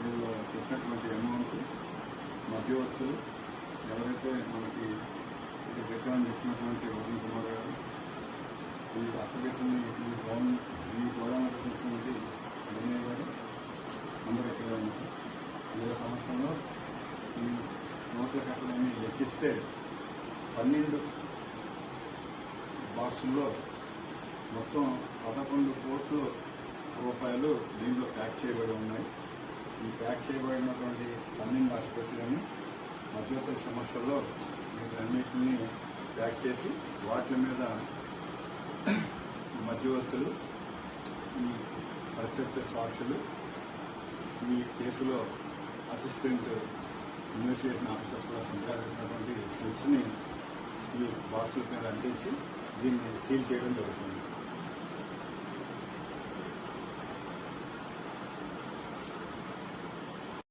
వీళ్ళు పెట్టినటువంటి అమౌంట్ మధ్యవర్తులు ఎవరైతే మనకి ఇది పెట్టామని చెప్పినటువంటి వరుణ్ కుమార్ గారు ఈ అప్పగెట్టిన ఈ గవర్నమెంట్ ఈ గోడౌన్ పెట్టినటువంటి వినయ్ గారు అందరూ ఇక్కడ ఉన్నారు. వీళ్ళ సంవత్సరంలో ఈ నోట్ల కట్టడాన్ని లెక్కిస్తే పన్నెండు బాక్సుల్లో మొత్తం పదకొండు కోట్ల రూపాయలు దీంట్లో ప్యాక్ చేయబడి ఉన్నాయి. ఈ ప్యాక్ చేయబడినటువంటి పన్నెండు ఆసుపత్రులని మధ్యవర్తుల సమస్యల్లో వీటన్నిటిని ప్యాక్ చేసి వాటి మీద మధ్యవర్తులు ఈ ప్రత్యక్ష సాక్షులు ఈ కేసులో అసిస్టెంట్ ఇన్వెస్టిగేషన్ ఆఫీసర్స్ కూడా సంపాదించినటువంటి స్లిప్స్ని ఈ బాక్సుల మీద అంటించి దీన్ని సీల్ చేయడం జరుగుతుంది.